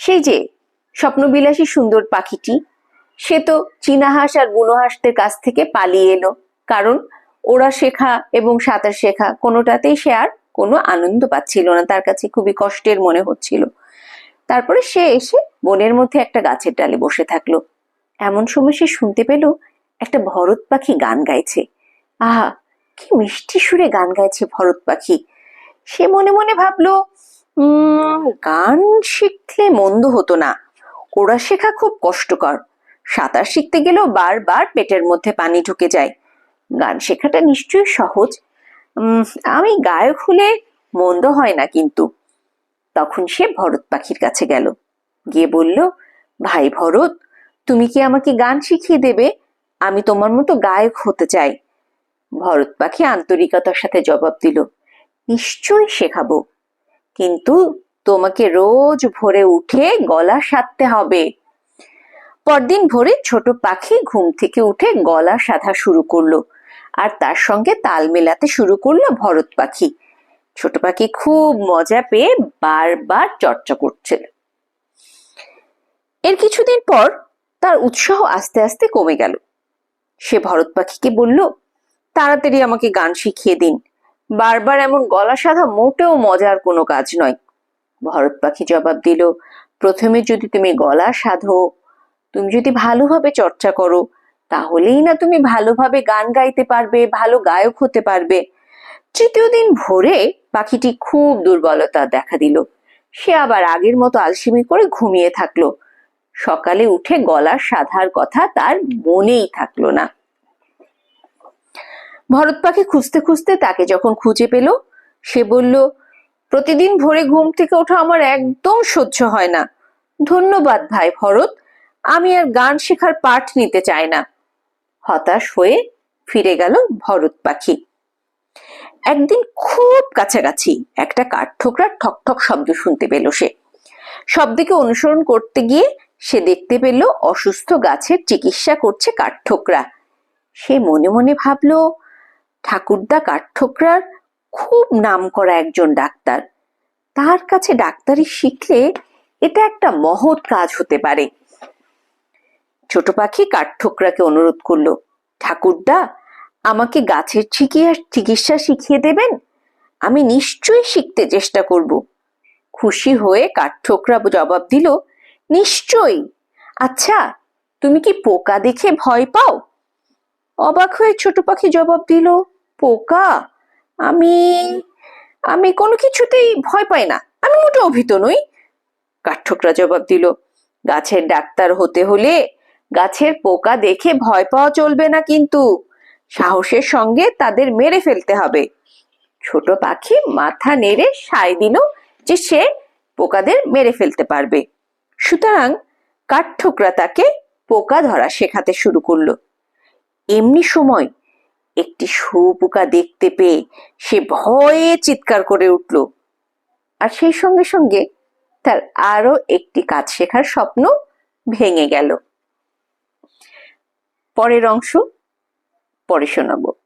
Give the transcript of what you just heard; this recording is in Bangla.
সেই যে স্বপ্নবিলাসী সুন্দর পাখিটি, সে তো চীনা হাঁস আর বুনো হাঁসদের কাছ থেকে পালিয়ে এলো। কারণ ওরা শেখা এবং সাঁতার শেখা কোনোটাতেই সে আর কোনো আনন্দ পাচ্ছিল না, তার কাছে খুবই কষ্টের মনে হচ্ছিল। তারপরে সে এসে বনের মধ্যে একটা গাছের ডালে বসে থাকল। এমন সময় সে শুনতে পেল একটা ভরত পাখি গান গাইছে। আহা, কি মিষ্টি সুরে গান গাইছে ভরত পাখি। সে মনে মনে ভাবলো গান শিখলে মন্দ হতো না। ওরা শেখা খুব কষ্টকর। সাঁতার শিখতে গেলেও বারবার পেটের মধ্যে পানি ঢুকে যায়। গান শেখাটা নিশ্চয়ই সহজ। আমি গায়ক হলে মন্দ হয় না কিন্তু। তখন সে ভরত পাখির কাছে গেল। গিয়ে বলল, ভাই ভরত, তুমি কি আমাকে গান শিখিয়ে দেবে? আমি তোমার মতো গায়ক হতে চাই। ভরত পাখি আন্তরিকতার সাথে জবাব দিল, নিশ্চয়ই শেখাবো। কিন্তু তোমাকে রোজ ভোরে উঠে গলা সাধতে হবে। পরদিন ভোরে ছোট পাখি ঘুম থেকে উঠে গলা সাধা শুরু করল আর তার সঙ্গে তাল মেলাতে শুরু করল ভরত পাখি। ছোট পাখি খুব মজা পেয়ে বারবার চর্চা করছিল। এর কিছুদিন পর তার উৎসাহ আস্তে আস্তে কমে গেল। সে ভরত পাখিকে বলল, তাড়াতাড়ি আমাকে গান শিখিয়ে দিন। বারবার এমন গলা সাধা মোটেও মজার কোনো কাজ নয়। ভরত পাখি জবাব দিল, প্রথমে যদি তুমি গলা সাধো, তুমি যদি ভালোভাবে চর্চা করো, তাহলেই না তুমি ভালোভাবে গান গাইতে পারবে, ভালো গায়ক হতে পারবে। তৃতীয় দিন ভোরে পাখিটি খুব দুর্বলতা দেখা দিল। সে আবার আগের মতো আলসিমি করে ঘুমিয়ে থাকল। সকালে উঠে গলা সাধার কথা তার মনেই থাকল না। ভরত পাখি খুঁজতে খুঁজতে তাকে যখন খুঁজে পেল, সে বলল, প্রতিদিন ভোরে ঘুম থেকে ওঠা আমার একদম সহ্য হয় না। ধন্যবাদ ভাই ভরত, আমি আর গান শেখার পাঠ নিতে চাই না হতাশ হয়ে ফিরে গেল ভরত পাখি। একদিন খুব কাছাকাছি একটা কাঠঠোকরার ঠক ঠক শব্দ শুনতে পেল সে। শব্দকে অনুসরণ করতে গিয়ে সে দেখতে পেল অসুস্থ গাছের চিকিৎসা করছে কাঠঠোকরা। সে মনে মনে ভাবলো ঠাকুরদা কাঠঠোকরার খুব নাম করা একজন ডাক্তার। তার কাছে ডাক্তারি শিখলে এটা একটা মহৎ কাজ হতে পারে। ছোট পাখি কাঠঠোকরাকে অনুরোধ করল, ঠাকুরদা, আমাকে গাছের চিকি- চিকিৎসা শিখিয়ে দেবেন? আমি নিশ্চয়ই শিখতে চেষ্টা করব। খুশি হয়ে কাঠঠোকরা জবাব দিল, নিশ্চয়ই। আচ্ছা তুমি কি পোকা দেখে ভয় পাও? অবাক হয়ে ছোট পাখি জবাব দিল, পোকা? আমি আমি কোনো কিছুতেই ভয় পাই না। আমি মোটেও ভীত নই। কাঠঠোকরা জবাব দিল, গাছের ডাক্তার হতে হলে গাছের পোকা দেখে ভয় পাওয়া চলবে না কিন্তু সাহসের সঙ্গে তাদের মেরে ফেলতে হবে। ছোট পাখি মাথা নেড়ে সায় দিল যে সে পোকাদের মেরে ফেলতে পারবে। সুতরাং কাঠঠোকরা তাকে পোকা ধরা শেখাতে শুরু করল। এমনি সময় একটি শুয়োপোকা দেখতে পেয়ে সে ভয়ে চিৎকার করে উঠল। আর সেই সঙ্গে সঙ্গে তার আরও একটি কাজ শেখার স্বপ্ন ভেঙে গেল। পরের অংশ পরে শোনাবো।